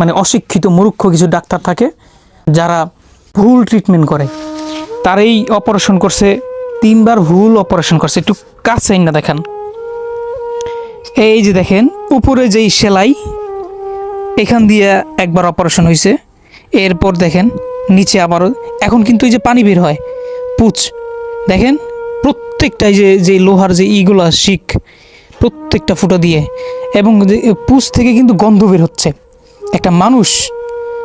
মানে অশিক্ষিত মূর্খ কিছু ডাক্তার থাকে, যারা ভুল ট্রিটমেন্ট করে। তার এই অপারেশন করছে, তিনবার ভুল অপারেশন করছে। একটু কাছে না দেখেন। এই যে দেখেন, উপরে যেই সেলাই, এখান দিয়ে একবার অপারেশন হয়েছে এরপর দেখেন, নিচে আবারও, এখন কিন্তু এই যে পানি বের হয়, পুচ। দেখেন প্রত্যেকটাই যে যে লোহার যে ইগুলা, শিক, প্রত্যেকটা ফুটো দিয়ে, এবং পুচ থেকে কিন্তু গন্ধ বের হচ্ছে। একটা মানুষ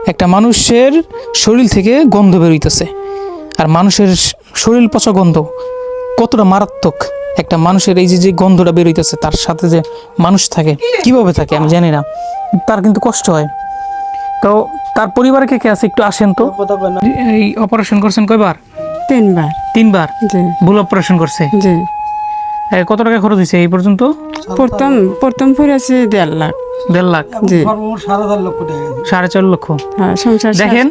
একটা মানুষের শরীর থেকে গন্ধ বেরোইতেছে আর মানুষের শরীর পচা গন্ধ কতটা মারাত্মক। একটা মানুষের এই যে যে গন্ধটা বেরোইতেছে তার সাথে যে মানুষ থাকে কীভাবে থাকে আমি জানি না। তার কিন্তু কষ্ট হয়। তো তার পরিবারে কে কে আছে একটু আসেন তো। এই অপারেশন করছেন কয়বার? তিনবার। তিনবার? ভুল অপারেশন করছে? কত টাকা খরচ হয়েছে এই পর্যন্ত? প্রথম প্রথম পড়েছে দেড় লাখ। দেড় লাখ? জি। সাড়ে চার লক্ষ হ্যাঁ দেখেন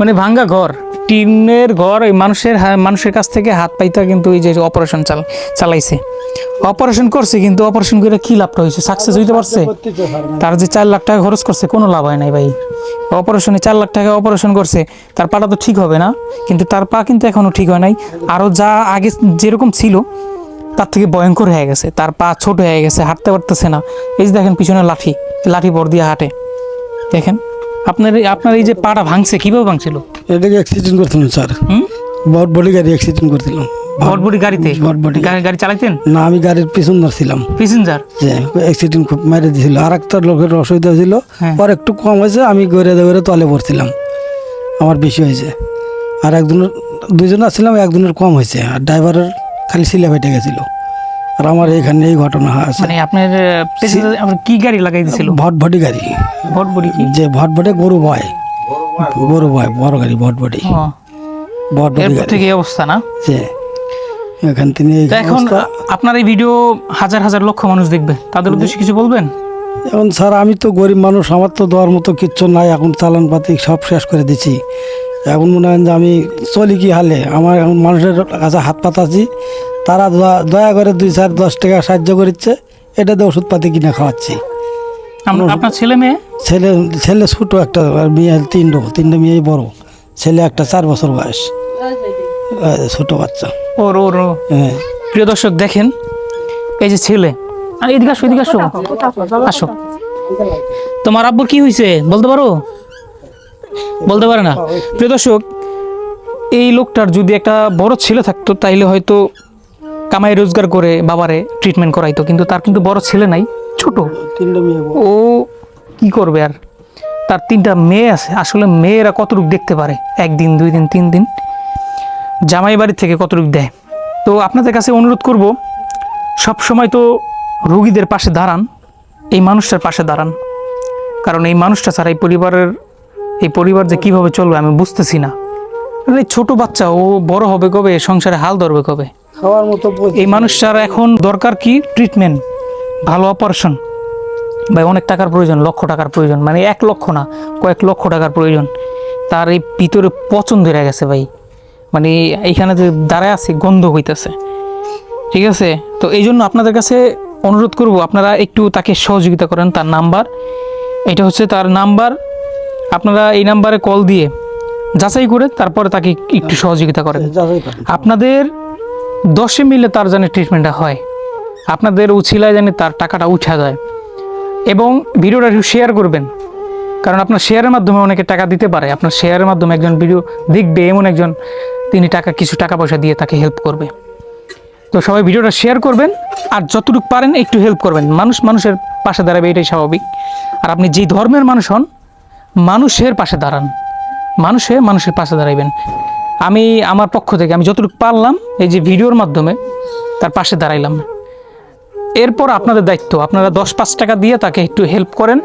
মানে ভাঙ্গা ঘর টিনের ঘর এই মানুষের মানুষের কাছ থেকে হাত পাইতা কিন্তু এই যে অপারেশন চাল চালাইছে। অপারেশন করছে কিন্তু অপারেশন করে কি লাভটা হয়েছে? সাকসেস হইতে পারছে? তার যে চার লাখ টাকা খরচ করছে কোনো লাভ হয় নাই ভাই। অপারেশনে চার লাখ টাকা অপারেশন করছে তার পাটা তো ঠিক হবে না কিন্তু তার পা কিন্তু এখনও ঠিক হয় নাই। আরও যা আগে যেরকম ছিল তার থেকে ভয়ঙ্কর হয়ে গেছে। তার পা ছোট হয়ে গেছে হাঁটতে পারতেছে না। এই যে দেখেন পিছনে লাঠি লাঠি বর দিয়ে হাঁটে। দেখেন আপনার আপনার এই যে পাটা ভাঙছে কীভাবে ভাঙছিল এটাকে অ্যাক্সিডেন্ট করছিলাম স্যার। বট বডি গাড়ি অ্যাক্সিডেন্ট করছিলাম। বটবটি গাড়িতে? বটবটি গাড়ি। গাড়ি চালাইতেন? না আমি গাড়ির পিছন ধরছিলাম প্যাসেঞ্জার যে অ্যাক্সিডেন্ট খুব মেরে দিয়েছিল আর একটা লোকের অসুবিধা ছিল। হ্যাঁ। ওর একটু কম হয়েছে আমি গড়ে দৌড়ে তলে পড়ছিলাম। আমার বেশি হয়েছে। আর একজনের দুজন আসছিলাম একজনের কম হয়েছে। আর ড্রাইভারের খালি সিলে ফেটে গেছিল। আর আমার এখানে এই ঘটনা আছে। মানে আপনার কি গাড়ি লাগাই দিছিল ভটভটি গাড়ি। বটবটি কি? যে ভটভটে গরু ভয় গরু ভয় বড় গাড়ি ভটভটি ভটভটি থেকে অবস্থা না? যে এখান থেকে এখন আপনার এই ভিডিও হাজার হাজার লক্ষ মানুষ দেখবে। তাদের উদ্দেশ্যে কিছু বলবেন? এখন স্যার আমি তো গরিব মানুষ আমার তো দেওয়ার মতো কিচ্ছু নাই। এখন চালান পাতি সব শেষ করে দিচ্ছি এখন মনে হয় যে আমি চলি কি হালে? আমার এখন মানুষের কাছে হাত পাতাছি তারা দয়া- দয়া করে দুই চার দশ টাকা সাহায্য করছে এটাতে ওষুধপাতি কিনে খাওয়াচ্ছি। আপনার ছেলে মেয়ে? ছেলে ছেলে ছোটো একটা আর মেয়ে তিনটো তিনটে মেয়ে বড়। ছেলে একটা চার বছর বয়স। ছোট বাচ্চা। ওর ওর হ্যাঁ প্রিয় দর্শক দেখেন এই যে ছেলে। আর এদিকে আসো এদিকে আসো। আসো। তোমার আব্বুর কি হয়েছে বলতে পারো? বলতে পারে না। প্রিয় দর্শক এই লোকটার যদি একটা বড় ছেলে থাকতো তাইলে হয়তো কামাই রোজগার করে বাবারে ট্রিটমেন্ট করাইতো কিন্তু তার কিন্তু বড় ছেলে নাই ছোট। ও কি করবে আর? তার তিনটা মেয়ে আছে আসলে মেয়েরা কতটুকু দেখতে পারে? একদিন দুই দিন তিন দিন। জামাই বাড়ি থেকে কতটুকু দেয়? তো আপনাদের কাছে অনুরোধ করব সব সময় তো রোগীদের পাশে দাঁড়ান এই মানুষটার পাশে দাঁড়ান। কারণ এই মানুষটা ছাড়া এই পরিবারের এই পরিবার যে কীভাবে চলবে আমি বুঝতেছি না। এই ছোট বাচ্চা ও বড় হবে কবে? সংসারে হাল ধরবে কবে? খাওয়ার মতো এই মানুষটার এখন দরকার কি? ট্রিটমেন্ট ভালো অপারেশন ভাই অনেক টাকার প্রয়োজন লক্ষ টাকার প্রয়োজন। মানে এক লক্ষ না কয়েক লক্ষ টাকার প্রয়োজন। তার এই ভিতরে পচন ধরে গেছে ভাই। মানে এইখানে যে দাঁড়ায় আছে গন্ধ হইতেছে। ঠিক আছে? তো এই জন্য আপনাদের কাছে অনুরোধ করব আপনারা একটু তাকে সহযোগিতা করেন তার নাম্বার। এটা হচ্ছে তার নাম্বার আপনারা এই নাম্বারে কল দিয়ে যাচাই করে তারপরে তাকে একটু সহযোগিতা করেন। আপনাদের দশে মিলে তার জানি ট্রিটমেন্টটা হয় আপনাদের উছিলায় জানি তার টাকাটা উঠা যায় এবং ভিডিওটা একটু শেয়ার করবেন। কারণ আপনার শেয়ারের মাধ্যমে অনেকে টাকা দিতে পারে আপনার শেয়ারের মাধ্যমে একজন ভিডিও দেখবে এমন একজন তিনি টাকা কিছু টাকা পয়সা দিয়ে তাকে হেল্প করবে। তো সবাই ভিডিওটা শেয়ার করবেন আর যতটুকু পারেন একটু হেল্প করবেন। মানুষ মানুষের পাশে দাঁড়াবে এটাই স্বাভাবিক। আর আপনি যেই ধর্মের মানুষ হন মানুষের পাশে দাঁড়ান। মানুষে মানুষের পাশে দাঁড়াইবেন। আমি আমার পক্ষ থেকে আমি যতটুকু পারলাম এই যে ভিডিওর মাধ্যমে তার পাশে দাঁড়াইলাম। এরপর আপনাদের দায়িত্ব, আপনারা দশ পাঁচ টাকা দিয়ে তাকে একটু হেল্প করেন।